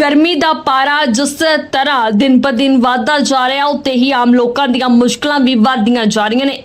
ਗਰਮੀ ਦਾ ਪਾਰਾ ਜਿਸ ਤਰ੍ਹਾਂ ਦਿਨ ਪਰ ਦਿਨ ਵਧਦਾ ਜਾ ਰਿਹਾ ਉੱਤੇ ਹੀ ਆਮ ਲੋਕਾਂ ਦੀਆਂ ਮੁਸ਼ਕਲਾਂ ਵੀ ਵਧਦੀਆਂ ਜਾ ਰਹੀਆਂ ਨੇ।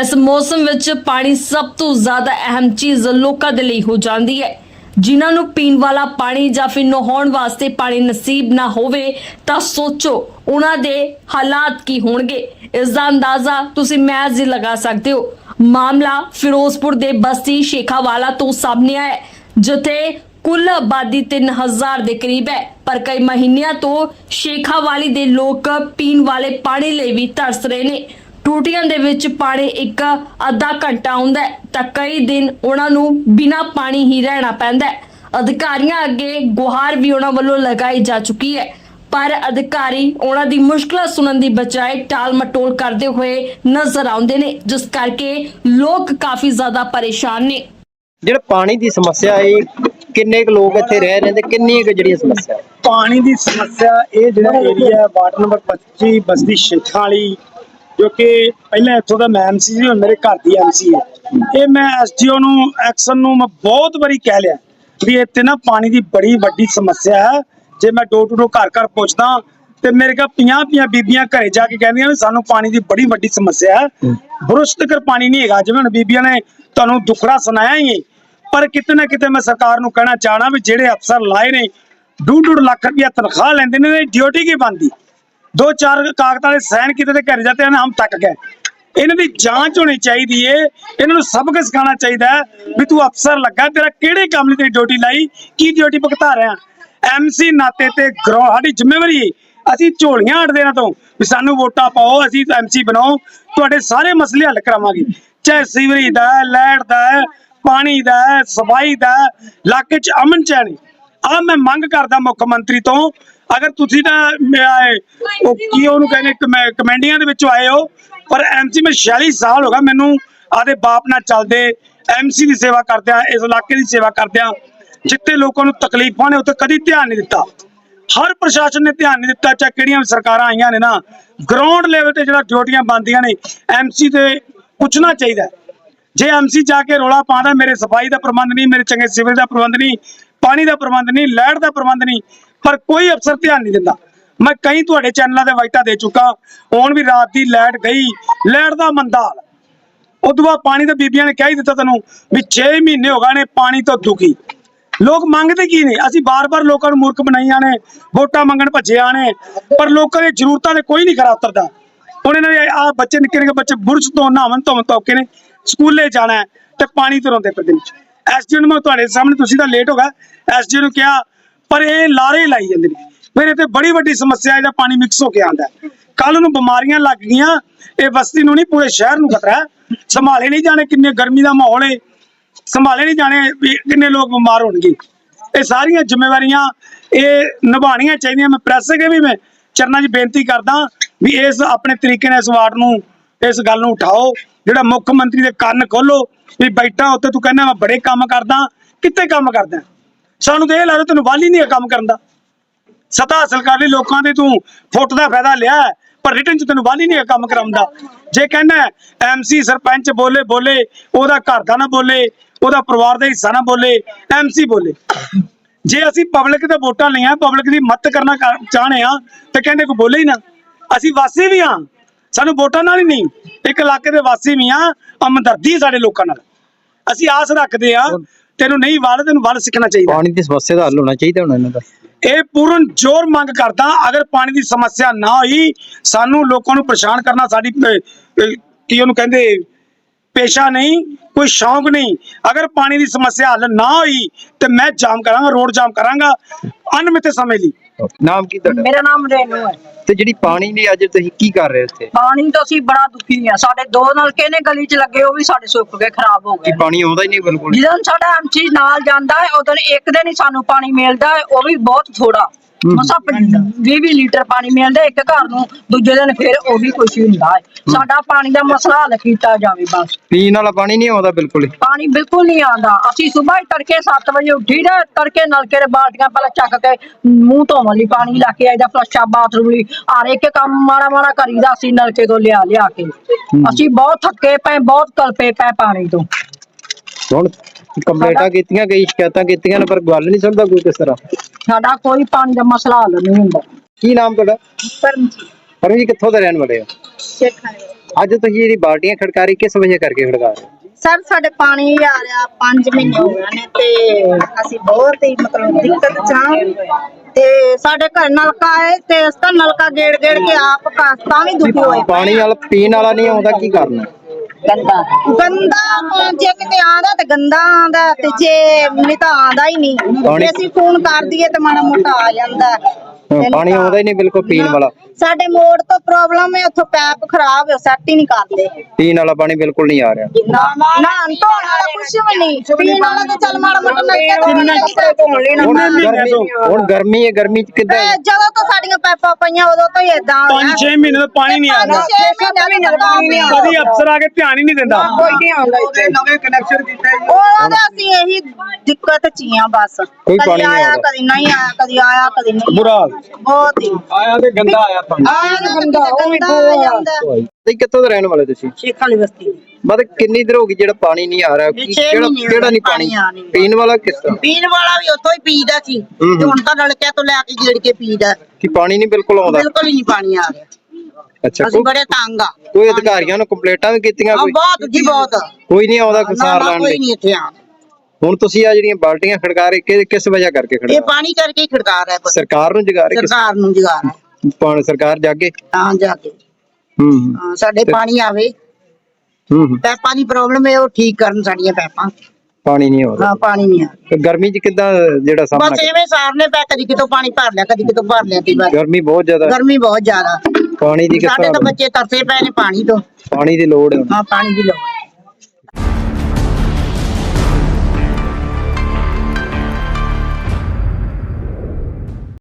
ਇਸ ਮੌਸਮ ਵਿੱਚ ਪਾਣੀ ਸਭ ਤੋਂ ਜ਼ਿਆਦਾ ਅਹਿਮ ਚੀਜ਼ ਲੋਕਾਂ ਦੇ ਲਈ ਹੋ ਜਾਂਦੀ ਹੈ। ਜਿਨ੍ਹਾਂ ਨੂੰ ਪੀਣ ਵਾਲਾ ਪਾਣੀ ਜਾਂ ਫਿਰ ਨਹਾਉਣ ਵਾਸਤੇ ਪਾਣੀ ਨਸੀਬ ਨਾ ਹੋਵੇ, ਤਾਂ ਸੋਚੋ ਉਹਨਾਂ ਦੇ ਹਾਲਾਤ ਕੀ ਹੋਣਗੇ। ਇਸ ਦਾ ਅੰਦਾਜ਼ਾ ਤੁਸੀਂ ਮੈਜ਼ ਹੀ ਲਗਾ ਸਕਦੇ ਹੋ। ਮਾਮਲਾ ਫਿਰੋਜ਼ਪੁਰ ਦੇ ਬਸਤੀ ਸ਼ੇਖਾਵਾਲਾ ਤੋਂ ਸਾਹਮਣੇ ਆਇਆ ਜਿੱਥੇ ਕੁੱਲ ਆਬਾਦੀ 3000 ਦੇ ਕਰੀਬ ਹੈ। ਪਰ ਕਈ ਮਹੀਨਿਆਂ ਤੋਂ ਸ਼ੇਖਾਵਾਲੀ ਦੇ ਲੋਕ ਪੀਣ ਵਾਲੇ ਪਾਣੀ ਲਈ ਵੀ ਤਰਸ ਰਹੇ ਨੇ। ਟੂਟੀਆਂ ਦੇ ਵਿੱਚ ਪਾਣੀ ਇੱਕ ਅੱਧਾ ਘੰਟਾ ਆਉਂਦਾ ਤਾਂ ਕਈ ਦਿਨ ਉਹਨਾਂ ਨੂੰ ਬਿਨਾਂ ਪਾਣੀ ਹੀ ਰਹਿਣਾ ਪੈਂਦਾ ਹੈ। ਅਧਿਕਾਰੀਆਂ ਅੱਗੇ ਗੁਹਾਰ ਵੀ ਉਹਨਾਂ ਵੱਲੋਂ ਲਗਾਈ ਜਾ ਚੁੱਕੀ ਹੈ। ਪਰ ਅਧਿਕਾਰੀ ਉਹਨਾਂ ਦੀ ਮੁਸ਼ਕਲਾਂ ਸੁਣਨ ਦੀ ਬਜਾਏ ਟਾਲ ਮਟੋਲ ਕਰਦੇ ਹੋਏ ਨਜ਼ਰ ਆਉਂਦੇ ਨੇ, ਜਿਸ ਕਰਕੇ ਲੋਕ ਕਾਫੀ ਜ਼ਿਆਦਾ ਪਰੇਸ਼ਾਨ ਨੇ। ਜਿਹੜਾ ਪਾਣੀ ਦੀ ਸਮੱਸਿਆ ਹੈ ਕਿੰਨੇ ਕੁ ਲੋਕ ਇੱਥੇ ਰਹਿ ਰਹੇ ਨੇ ਤੇ ਕਿੰਨੀ ਕੁ ਜਿਹੜੀ ਸਮੱਸਿਆ ਹੈ? ਪਾਣੀ ਦੀ ਸਮੱਸਿਆ ਇਹ ਜਿਹੜਾ ਏਰੀਆ ਹੈ ਵਾਰਡ ਨੰਬਰ 25 ਬਸਤੀ ਸ਼ੇਖਾਂ ਵਾਲੀ ਜੋ ਕਿ ਪਹਿਲਾਂ ਇੱਥੋਂ ਦਾ ਮੈਂ ਐਮਸੀ ਸੀ ਹੁਣ ਮੇਰੇ ਘਰ ਦੀ ਐਮਸੀ ਹੈ। ਇਹ ਮੈਂ ਐਸਡੀਓ ਨੂੰ ਐਕਸ਼ਨ ਨੂੰ ਮੈਂ ਬਹੁਤ ਵਾਰੀ ਕਹਿ ਲਿਆ ਵੀ ਇੱਥੇ ਨਾ ਪਾਣੀ ਦੀ ਬੜੀ ਵੱਡੀ ਸਮੱਸਿਆ ਹੈ। ਜੇ ਮੈਂ ਡੋਰ ਟੂ ਡੋਰ ਘਰ ਘਰ ਪੁੱਛਦਾ ਤੇ ਮੇਰੇ ਕੋਲ 50 50 ਬੀਬੀਆਂ ਘਰੇ ਜਾ ਕੇ ਕਹਿੰਦੀਆਂ ਵੀ ਸਾਨੂੰ ਪਾਣੀ ਦੀ ਬੜੀ ਵੱਡੀ ਸਮੱਸਿਆ ਹੈ। ਬੁਰਸ਼ ਤੱਕ ਪਾਣੀ ਨਹੀਂ ਹੈਗਾ ਜਿਵੇਂ ਹੁਣ ਬੀਬੀਆਂ ਨੇ ਤੁਹਾਨੂੰ ਦੁਖੜਾ ਸੁਣਾਇਆ ਹੀ ਹੈ। ਪਰ ਕਿਤੇ ਨਾ ਕਿਤੇ ਮੈਂ ਸਰਕਾਰ ਨੂੰ ਕਹਿਣਾ ਚਾਹਣਾ ਵੀ ਜਿਹੜੇ ਅਫਸਰ ਲਾਏ ਨੇ ਡੂਢ ਡੂਢ ਲੱਖ ਰੁਪਇਆ ਤਨਖਾਹ ਲੈਂਦੇ ਨੇ ਡਿਊਟੀ ਕੀ ਬੰਦੀ ਦੋ ਚਾਰ ਕਾਗਜ਼ਾਂ ਵਾਲੇ ਸਾਈਨ ਕੀਤੇ ਤੇ ਘਰ ਜਾਂਦੇ ਹਨ ਹਮ ਤੱਕ ਗਏ। ਇਹਨਾਂ ਦੀ ਜਾਂਚ ਹੋਣੀ ਚਾਹੀਦੀ ਏ ਇਹਨਾਂ ਨੂੰ ਸਬਕ ਸਿਖਾਉਣਾ ਚਾਹੀਦਾ ਹੈ ਵੀ ਤੂੰ ਅਫਸਰ ਲੱਗਾ ਤੇਰਾ ਕਿਹੜੇ ਕੰਮ ਲਈ ਤੇਰੀ ਡਿਊਟੀ ਲਾਈ ਕੀ ਡਿਊਟੀ ਭੁਗਤਾ ਰਿਹਾ? ਐਮਸੀ ਨਾਤੇ ਤੇ ਗਰੋ ਸਾਡੀ ਜ਼ਿੰਮੇਵਾਰੀ ਏ। ਅਸੀਂ ਝੋਲੀਆਂ ਅੜਦੇ ਨਾ ਤੋਂ ਵੀ ਸਾਨੂੰ ਵੋਟਾਂ ਪਾਓ ਅਸੀਂ ਐਮਸੀ ਬਣਾਓ ਤੁਹਾਡੇ ਸਾਰੇ ਮਸਲੇ ਹੱਲ ਕਰਾਵਾਂਗੇ। ਚਾਹੇ ਸੀਵਰੇਜ ਦਾ ਹੈ, ਲਾਈਟ ਦਾ ਪਾਣੀ ਦਾ, ਸਫ਼ਾਈ ਦਾ, ਇਲਾਕੇ 'ਚ ਅਮਨ ਚੈਨ ਆ ਮੈਂ ਮੰਗ ਕਰਦਾ ਮੁੱਖ ਮੰਤਰੀ ਤੋਂ, ਅਗਰ ਤੁਸੀਂ ਤਾਂ, ਮੈਂ ਉਹ ਕੀ ਉਹਨੂੰ ਕਹਿੰਦੇ ਕਮੈਂਡੀਆਂ ਦੇ ਵਿੱਚੋਂ ਆਏ ਹੋ, ਪਰ ਐਮਸੀ ਮੈਂ 46 ਸਾਲ ਹੋ ਗਿਆ ਮੈਨੂੰ ਆਦੇ ਬਾਪ ਨਾਲ ਚੱਲਦੇ ਐਮਸੀ ਦੀ ਸੇਵਾ ਕਰਦਿਆਂ, ਇਸ ਇਲਾਕੇ ਦੀ ਸੇਵਾ ਕਰਦਿਆਂ, ਜਿੱਥੇ ਲੋਕਾਂ ਨੂੰ ਤਕਲੀਫਾਂ ਨੇ, ਉੱਥੇ ਕਦੀ ਧਿਆਨ ਨਹੀਂ ਦਿੱਤਾ। ਹਰ ਪ੍ਰਸ਼ਾਸਨ ਨੇ ਧਿਆਨ ਨਹੀਂ ਦਿੱਤਾ, ਚਾਹੇ ਕਿਹੜੀਆਂ ਵੀ ਸਰਕਾਰਾਂ ਆਈਆਂ ਨੇ ਨਾ ਗਰਾਊਂਡ ਲੈਵਲ ਤੇ ਜਿਹੜਾ ਡਿਊਟੀਆਂ ਬੰਦੀਆਂ ਨੇ ਐਮਸੀ ਤੇ ਪੁੱਛਣਾ ਚਾਹੀਦਾ ਜੇ ਐਮਸੀ ਜਾ ਕੇ ਰੋਲਾ ਪਾਉਂਦਾ ਮੇਰੇ ਸਫ਼ਾਈ ਦਾ ਪ੍ਰਬੰਧ ਨਹੀਂ, ਮੇਰੇ ਚੰਗੇ ਸਿਵਲ ਦਾ ਪ੍ਰਬੰਧ ਨਹੀਂ, ਪਾਣੀ ਦਾ ਪ੍ਰਬੰਧ ਨਹੀਂ ਲੈਟ ਦਾ ਪ੍ਰਬੰਧ ਨਹੀਂ, ਪਰ ਕੋਈ ਅਫਸਰ ਧਿਆਨ ਨਹੀਂ ਦਿੰਦਾ। ਮੈਂ ਕਈ ਤੁਹਾਡੇ ਚੈਨਲਾਂ ਤੇ ਵਾਈਟਾਂ ਦੇ ਚੁੱਕਾ, ਹੁਣ ਵੀ ਰਾਤ ਦੀ ਲੈਟ ਗਈ, ਲਾਈਟ ਦਾ ਮੰਦਾ ਹਾਲ ਉਦੋਂ ਬਾਅਦ ਪਾਣੀ ਤਾਂ ਬੀਬੀਆਂ ਨੇ ਕਹਿ ਹੀ ਦਿੱਤਾ ਤੈਨੂੰ ਵੀ 6 ਮਹੀਨੇ ਹੋ ਗਏ ਨੇ ਪਾਣੀ ਤੋਂ ਦੁਖੀ। ਲੋਕ ਮੰਗਦੇ ਕੀ ਨੇ? ਅਸੀਂ ਬਾਰ-ਬਾਰ ਲੋਕਾਂ ਨੂੰ ਮੂਰਖ ਬਣਾਈਆਂ ਨੇ, ਵੋਟਾਂ ਮੰਗਣ ਭੱਜਿਆ ਨੇ, ਪਰ ਲੋਕਾਂ ਦੀ ਜ਼ਰੂਰਤਾਂ ਤੇ ਕੋਈ ਨਹੀਂ ਖਰਾ ਉਤਰਦਾ। ਹੁਣ ਇਹਨਾਂ ਦੇ ਆ ਬੱਚੇ ਨਿੱਕੇ ਨਿੱਕੇ ਬੱਚੇ ਬੁਰਸ਼ ਤੋਂ ਨਹਾਵਣ ਤੋਂ ਧੋਕੇ ਨੇ। ਸਕੂਲੇ ਜਾਣਾ ਤੇ ਪਾਣੀ ਤੋਂ ਰੋਂਦੇ ਪਏ ਨੇ ਐਸਜੀ ਨੂੰ ਮੈਂ ਤੁਹਾਡੇ ਸਾਹਮਣੇ, ਤੁਸੀਂ ਤਾਂ ਲੇਟ ਹੋ ਗਏ। ਐਸਜੀ ਨੂੰ ਕਿਹਾ, ਪਰ ਇਹ ਲਾਰੇ ਲਾਈ ਜਾਂਦੇ ਨੇ। ਫਿਰ ਇਹ ਤੇ ਬੜੀ ਵੱਡੀ ਸਮੱਸਿਆ ਇਹਦਾ ਪਾਣੀ ਮਿਕਸ ਹੋ ਕੇ ਆਂਦਾ ਕੱਲ ਨੂੰ ਬਿਮਾਰੀਆਂ ਲੱਗ ਗਈਆਂ, ਇਹ ਬਸਤੀ ਨੂੰ ਨਹੀਂ, ਪੂਰੇ ਸ਼ਹਿਰ ਨੂੰ ਖਤਰਾ ਸੰਭਾਲੇ ਨਹੀਂ ਜਾਣੇ, ਕਿੰਨੇ ਗਰਮੀ ਦਾ ਮਾਹੌਲ ਹੈ। ਸੰਭਾਲੇ ਨਹੀਂ ਜਾਣੇ ਵੀ ਕਿੰਨੇ ਲੋਕ ਬਿਮਾਰ ਹੋਣਗੇ। ਇਹ ਸਾਰੀਆਂ ਜ਼ਿੰਮੇਵਾਰੀਆਂ, ਇਹ ਨਿਭਾਉਣੀਆਂ ਚਾਹੀਦੀਆਂ। ਮੈਂ ਪ੍ਰੈਸ ਕੇ ਵੀ ਮੈਂ ਚਰਨਾਂ 'ਚ ਬੇਨਤੀ ਕਰਦਾ ਵੀ ਇਸ ਆਪਣੇ ਤਰੀਕੇ ਨਾਲ ਇਸ ਵਾਰਡ ਨੂੰ, ਇਸ ਗੱਲ ਨੂੰ ਉਠਾਓ। ਜਿਹੜਾ ਮੁੱਖ ਮੰਤਰੀ ਦੇ ਕੰਨ ਖੋਲੋ ਵੀ ਬੈਠਾ ਉੱਤੇ ਤੂੰ ਕਹਿੰਦਾ ਮੈਂ ਬੜੇ ਕੰਮ ਕਰਦਾ, ਕਿੱਥੇ ਕੰਮ ਕਰਦਾ? ਸਾਨੂੰ ਤਾਂ ਇਹ ਲੱਗਦਾ ਤੈਨੂੰ ਵਾਲੀ ਨਹੀਂ ਹੈ ਕੰਮ ਕਰਨ ਦਾ। ਸਤਾ ਹਾਸਲ ਕਰ ਲਈ, ਲੋਕਾਂ ਦੇ ਤੂੰ ਫੁੱਟ ਦਾ ਫਾਇਦਾ ਲਿਆ ਪਰ ਰਿਟਰਨ ਚ ਤੈਨੂੰ ਵਾਲੀ ਨਹੀਂ ਹੈ ਕੰਮ ਕਰਾਉਂਦਾ ਜੇ ਕਹਿੰਦਾ ਐਮਸੀ ਸਰਪੰਚ ਬੋਲੇ ਬੋਲੇ, ਉਹਦਾ ਘਰ ਦਾ ਨਾ ਬੋਲੇ, ਉਹਦਾ ਪਰਿਵਾਰ ਦਾ ਹਿੱਸਾ ਨਾ ਬੋਲੇ ਐਮਸੀ ਬੋਲੇ। ਜੇ ਅਸੀਂ ਪਬਲਿਕ ਤੇ ਵੋਟਾਂ ਲਈਆਂ ਪਬਲਿਕ ਦੀ ਮਦਦ ਕਰਨਾ ਕਰ- ਚਾਹਣੇ ਆ ਤੇ ਕਹਿੰਦੇ ਕੋਈ ਬੋਲੇ ਹੀ ਨਾ। ਅਸੀਂ ਵਾਸੀ ਵੀ ਆ ਸਾਨੂੰ ਵੋਟਾਂ ਨਾਲ ਹੀ ਨਹੀਂ ਇੱਕ ਇਲਾਕੇ ਦੇ ਵਾਸੀ ਵੀ ਆ ਹਮਦਰਦੀ ਸਾਡੇ ਲੋਕਾਂ ਨਾਲ। ਅਸੀਂ ਆਸ ਰੱਖਦੇ ਆ ਤੈਨੂੰ ਨਹੀਂ ਵੱਲ ਤੈਨੂੰ ਵੱਲ ਸਿੱਖਣਾ ਚਾਹੀਦਾ। ਪਾਣੀ ਦੀ ਸਮੱਸਿਆ ਦਾ ਹੱਲ ਹੋਣਾ ਚਾਹੀਦਾ ਹੁਣ ਇਹਨਾਂ ਦਾ। ਇਹ ਪੂਰਨ ਜ਼ੋਰ ਮੰਗ ਕਰਦਾ ਅਗਰ ਪਾਣੀ ਦੀ ਸਮੱਸਿਆ ਨਾ ਹੋਈ ਸਾਨੂੰ ਲੋਕਾਂ ਨੂੰ ਪਰੇਸ਼ਾਨ ਕਰਨਾ ਸਾਡੀ ਕੀ ਉਹਨੂੰ ਕਹਿੰਦੇ ਪੇਸ਼ਾ ਨਹੀਂ ਕੋਈ ਸ਼ੌਂਕ ਨਹੀਂ। ਅਗਰ ਪਾਣੀ ਦੀ ਸਮੱਸਿਆ ਹੱਲ ਨਾ ਹੋਈ ਤੇ ਮੈਂ ਜਾਮ ਕਰਾਂਗਾ ਰੋਡ ਜਾਮ ਕਰਾਂਗਾ ਅਨਮਿੱਥੇ ਸਮੇਂ ਲਈ। ਨਾਮ ਕੀ ਤੁਹਾਡਾ? ਮੇਰਾ ਨਾਮ ਰੇਨੂ ਹੈ। ਤੇ ਜਿਹੜੀ ਪਾਣੀ ਦੀ ਅੱਜ ਤੁਸੀਂ ਕੀ ਕਰ ਰਹੇ ਹੋ ਇੱਥੇ? ਪਾਣੀ ਤੋਂ ਅਸੀਂ ਬੜਾ ਦੁਖੀ ਆ ਸਾਡੇ ਦੋ ਨਲਕੇ ਨੇ ਗਲੀ 'ਚ ਲੱਗੇ ਉਹ ਵੀ ਸਾਡੇ ਸੁੱਕ ਗਏ ਖਰਾਬ ਹੋ ਕੀ ਗਏ ਪਾਣੀ ਆਉਂਦਾ ਹੀ ਨਹੀਂ ਬਿਲਕੁਲ? ਜਦੋਂ ਸਾਡਾ ਐਮਸੀ ਨਾਲ ਜਾਂਦਾ ਹੈ ਉਦੋਂ ਇੱਕ ਦਿਨ ਹੀ ਸਾਨੂੰ ਪਾਣੀ ਮਿਲਦਾ ਹੈ ਉਹ ਵੀ ਬਹੁਤ ਥੋੜਾ ਮਸਾ 20 ਲੀਟਰ ਪਾਣੀ ਮਿਲਦਾ ਇੱਕ ਘਰ ਨੂੰ ਦੂਜੇ ਦਿਨ ਫਿਰ ਉਹ ਵੀ ਕੁਛ ਹੀ ਹੁੰਦਾ ਹੈ। ਸਾਡਾ ਪਾਣੀ ਦਾ ਮਸਲਾ ਹੱਲ ਕੀਤਾ ਜਾਵੇ ਬਸ। ਪੀਣ ਵਾਲਾ ਪਾਣੀ ਨਹੀਂ ਆਉਂਦਾ ਬਿਲਕੁਲ ਹੀ। ਪਾਣੀ ਬਿਲਕੁਲ ਨਹੀਂ ਆਉਂਦਾ। ਅਸੀਂ ਸਵੇਰ ਤੜਕੇ 7 ਵਜੇ ਉੱਠੀ ਦਾ ਤੜਕੇ ਨਲਕੇ ਦੇ ਬਾਲਟੀਆਂ ਪਹਿਲਾਂ ਚੱਕ ਕੇ ਮੂੰਹ ਧੋਣ ਲਈ ਪਾਣੀ ਲਾ ਕੇ ਆਈਦਾ ਫਲਸ਼ਾ ਬਾਥਰੂਮ ਲਈ ਹਰ ਇੱਕ ਕੰਮ ਮਾੜਾ ਮਾੜਾ ਕਰੀਦਾ ਅਸੀਂ ਨਲਕੇ ਤੋਂ ਲਿਆ ਲਿਆ ਕੇ ਅਸੀਂ ਬਹੁਤ ਥੱਕੇ ਪਏ ਬਹੁਤ ਕਲਪੇ ਪਏ ਪਾਣੀ ਤੋਂ। ਹੁਣ ਕੰਪਲੇਂਟਾਂ ਕੀਤੀਆਂ ਕਈ ਸ਼ਿਕਾਇਤਾਂ ਕੀਤੀਆਂ ਨੇ ਪਰ ਗੱਲ ਨਹੀਂ ਸੁਣਦਾ ਕੋਈ ਕਿਸ ਤਰ੍ਹਾਂ। ਸਾਡਾ ਕੋਈ ਪਾਣੀ ਦਾ ਮਸਲਾ ਹੱਲ ਨਹੀਂ ਹੁੰਦਾ। ਕੀ ਨਾਮ ਤੁਹਾਡਾ? ਪਰਮ ਜੀ ਕਿੱਥੋਂ ਦੇ ਰਹਿਣ ਵਾਲੇ ਹੋ? ਅੱਜ ਤੁਸੀਂ ਜਿਹੜੀ ਬਾਲਟੀਆਂ ਖੜਕਾਰੀ ਕਿਸ ਵਜ੍ਹਾ ਕਰਕੇ ਖੜਕਾ ਰਹੇ ਹੋ? ਸਰ ਸਾਡੇ ਪਾਣੀ ਆ ਰਿਹਾ 5 ਮਹੀਨੇ ਹੋ ਗਏ ਨੇ ਤੇ ਅਸੀਂ ਬਹੁਤ ਹੀ ਮਤਲਬ ਦਿੱਕਤ ਚ ਹਾਂ। ਤੇ ਸਾਡੇ ਘਰ ਨਲਕਾ ਹੈ ਤੇ ਇਸ ਦਾ ਨਲਕਾ ਗੇੜ ਗੇੜ ਕੇ ਆਪ ਤਾਂ ਵੀ ਦੁਖੀ ਹੋਏ ਪਏ ਪਾਣੀ ਵਾਲਾ ਪੀਣ ਵਾਲਾ ਨਹੀਂ ਆਉਂਦਾ ਕੀ ਕਰਨਾ ਗੰਦਾ। ਗੰਦਾ ਜੇ ਕਿਤੇ ਆਂਦਾ ਤੇ ਗੰਦਾ ਆਂਦਾ ਤੇ ਜੇ ਨਹੀਂ ਤਾਂ ਆਂਦਾ ਹੀ ਨਹੀਂ। ਜੇ ਅਸੀਂ ਫੋਨ ਕਰ ਦਈਏ ਤੇ ਮਾੜਾ ਮੋਟਾ ਆ ਜਾਂਦਾ। ਹੈ। ਪਾਣੀ ਆਉਂਦਾ ਹੀ ਨਹੀਂ ਬਿਲਕੁਲ ਪੀਣ ਵਾਲਾ। ਸਾਡੇ ਮੋੜ ਤੋਂ ਪ੍ਰੋਬਲਮ ਹੈ ਉੱਥੋਂ ਪੈਪ ਖਰਾਬ ਹੈ ਸੈੱਟ ਹੀ ਨਹੀਂ ਕਰਦੇ। ਪੀਣ ਵਾਲਾ ਪਾਣੀ ਬਿਲਕੁਲ ਨਹੀਂ ਆ ਰਿਹਾ। ਨਾ ਧੋਣ ਵਾਲਾ ਕੁਛ ਵੀ ਨਹੀਂ। ਪੀਣ ਵਾਲਾ ਤਾਂ ਚੱਲ ਮਾੜਾ ਮੋਟਾ ਨਲਕੇ ਤੋਂ ਲਈ ਨਾ ਹੁਣ ਗਰਮੀ ਤੋਂ। ਹੁਣ ਗਰਮੀ ਹੈ ਗਰਮੀ ਚ ਕਿੱਦਾਂ ਤੇ ਜਦੋਂ ਤੋਂ ਸਾਡੀਆਂ ਪੈਪਾਂ ਪਈਆਂ ਉਦੋਂ ਤੋਂ ਹੀ ਇਦਾਂ 5-6 ਮਹੀਨੇ ਤੋਂ ਪਾਣੀ ਨਹੀਂ ਆਉਂਦਾ। ਪਾਣੀ ਕਦੀ ਅਫਸਰ ਆ ਕੇ ਧਿਆਨ ਹੀ ਨਹੀਂ ਦਿੰਦਾ। ਕੋਈ ਨਹੀਂ ਆਉਂਦਾ ਇੱਥੇ। ਨਵੇਂ ਕਨੈਕਸ਼ਨ ਦਿੱਤੇ ਉਹ ਤਾਂ ਅਸੀਂ ਇਹੀ ਦਿੱਕਤ ਚ ਹੀ ਆ ਬਸ। ਕੋਈ ਪਾਣੀ ਕਦੀ ਨਹੀਂ ਆਇਆ ਆਉਂਦਾ। ਕਦੀ ਨਹੀਂ ਆਇਆ ਕਦੀ ਆਇਆ ਕਦੀ ਨਹੀਂ ਬੁਰਾ ਹਾਲ। ਬਹੁਤ ਹੀ। ਆਇਆ ਤੇ ਗੰਦਾ ਆਇਆ ਪਾਣੀ ਆਇਆ ਤਾਂ ਗੰਦਾ ਉਹ ਵੀ ਜਾਂਦਾ। ਤੁਸੀਂ ਕਿੱਥੋਂ ਦੇ ਰਹਿਣ ਵਾਲੇ ਤੁਸੀਂ? ਸ਼ੇਖ ਵਾਲੀ ਬਸਤੀ ਮਤਲਬ ਕਿੰਨੀ ਦੇਰ ਹੋ ਗਈ ਜਿਹੜਾ ਪਾਣੀ ਨਹੀਂ ਆ ਰਿਹਾ? ਕੀ- ਛੇ ਕਿਹੜਾ ਮਹੀਨੇ ਹੋ ਕਿਹੜਾ ਨਹੀਂ ਗਏ ਪਾਣੀ? ਪਾਣੀ ਆ ਨਹੀਂ। ਪੀਣ ਵਾਲਾ ਕਿਸ ਤਰ੍ਹਾਂ? ਪੀਣ ਵਾਲਾ ਵੀ ਉੱਥੋਂ ਹੀ ਪੀਦਾ ਸੀ। ਹੂੰ ਹੂੰ। ਤੇ ਹੁਣ ਤਾਂ ਨਲਕਿਆਂ ਤੋਂ ਲੈ ਕੇ ਗੇੜ ਕੇ ਪੀਦਾ। ਕਿ ਪਾਣੀ ਨਹੀਂ ਬਿਲਕੁਲ ਆਉਂਦਾ? ਬਿਲਕੁਲ ਹੀ ਨਹੀਂ ਪਾਣੀ ਆ ਰਿਹਾ। ਅੱਛਾ ਅਸੀਂ ਕੋਈ- ਬੜੇ ਤੰਗ ਆ। ਕੋਈ ਅਧਿਕਾਰੀਆਂ ਨੂੰ ਕੰਪਲੇਂਟਾਂ ਵੀ ਕੀਤੀਆਂ ਕੋਈ? ਬਹੁਤ ਜੀ ਬਹੁਤ। ਕੋਈ ਨਹੀਂ ਆਉਂਦਾ ਨਾ ਕਿਸਾਰ ਨਾ ਲੈਣ ਕੋਈ ਲਈ। ਨਹੀਂ ਇੱਥੇ ਆ ਹੁਣ ਤੁਸੀਂ ਆ ਜਿਹੜੀਆਂ ਬਾਲਟੀਆਂ ਖੜਕਾ ਰਹੇ ਕਿ- ਕਿਸ ਵਜ੍ਹਾ ਕਰਕੇ ਇਹ ਖੜਕਾ ਪਾਣੀ ਕਰਕੇ ਹੀ ਖੜਕਾ ਰਿਹਾ ਪੁੱਤ। ਸਰਕਾਰ ਨੂੰ ਜਗਾ ਰਹੇ ਸਰਕਾਰ ਨੂੰ ਜਗਾ ਰਿਹਾ। ਪਾਣੀ ਸਰਕਾਰ ਜਾਗੇ? ਤਾਂ ਜਾ ਕੇ ਹੂੰ ਹੂੰ, ਹਾਂ, ਸਾਡੇ ਪਾਣੀ ਆਵੇ। ਹੂੰ ਹੂੰ। ਪੈਪਾਂ ਦੀ ਪ੍ਰੋਬਲਮ ਹੈ ਉਹ ਠੀਕ ਕਰਨ ਸਾਡੀਆਂ ਪੈਪਾਂ। ਪਾਣੀ ਨਹੀਂ ਆਉਂਦਾ। ਹਾਂ ਪਾਣੀ ਨਹੀਂ ਆ ਤੇ ਗਰਮੀ ਚ ਕਿੱਦਾਂ ਜਿਹੜਾ ਸਾਹਮਣਾ ਬਸ ਐਵੇਂ ਸਾਰਨੇ ਪੈ ਕਦੀ ਕਿਤੋਂ ਪਾਣੀ ਭਰ ਲਿਆ ਕਦੀ ਕਿਤੋਂ ਭਰ ਲਿਆ ਕਈ ਵਾਰ। ਗਰਮੀ ਬਹੁਤ ਜ਼ਿਆਦਾ। ਗਰਮੀ ਬਹੁਤ ਜ਼ਿਆਦਾ। ਪਾਣੀ ਦੀ ਕਿਸ ਸਾਡੇ ਤਾਂ ਤਰ੍ਹਾਂ ਬੱਚੇ ਤਰਸੇ ਪਏ ਨੇ ਪਾਣੀ ਤੋਂ। ਪਾਣੀ ਦੀ ਲੋੜ ਹੈ। ਹਾਂ ਪਾਣੀ ਦੀ ਲੋੜ